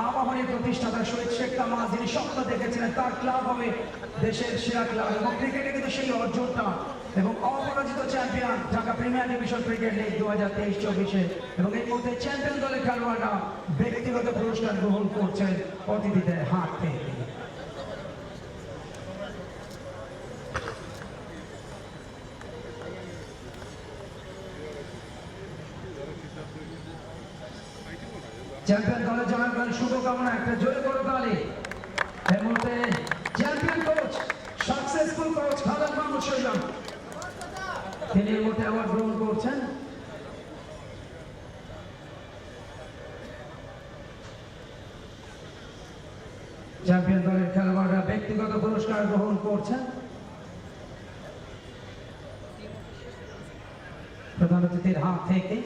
আবাহনীর প্রতিষ্ঠাতা শহীদ শেখ কামাল যিনি স্বপ্ন দেখেছিলেন, তার ক্লাব হবে দেশের সেরা ক্লাব এবং ক্রিকেটে কিন্তু সেই অর্জনটা এবং অপরাজিত champion Dhaka premier division cricket league দু হাজার তেইশ চব্বিশে এবং এই মুহূর্তে চ্যাম্পিয়ন দলের খেলোয়াড়রা ব্যক্তিগত পুরস্কার গ্রহণ করছেন অতিথিদের হাত থেকে। চ্যাম্পিয়ন দলের জনগণ শুভকামনা, একটা জয় করো তালি। এর মধ্যে champion coach successful coach Khaled Mahmud Syed. তিনি এর মধ্যে অ্যাওয়ার্ড গ্রহণ করছেন। চ্যাম্পিয়ন দলের খেলোয়াড়রা ব্যক্তিগত পুরস্কার গ্রহণ করছেন। প্রধান অতিথির হাত থেকে।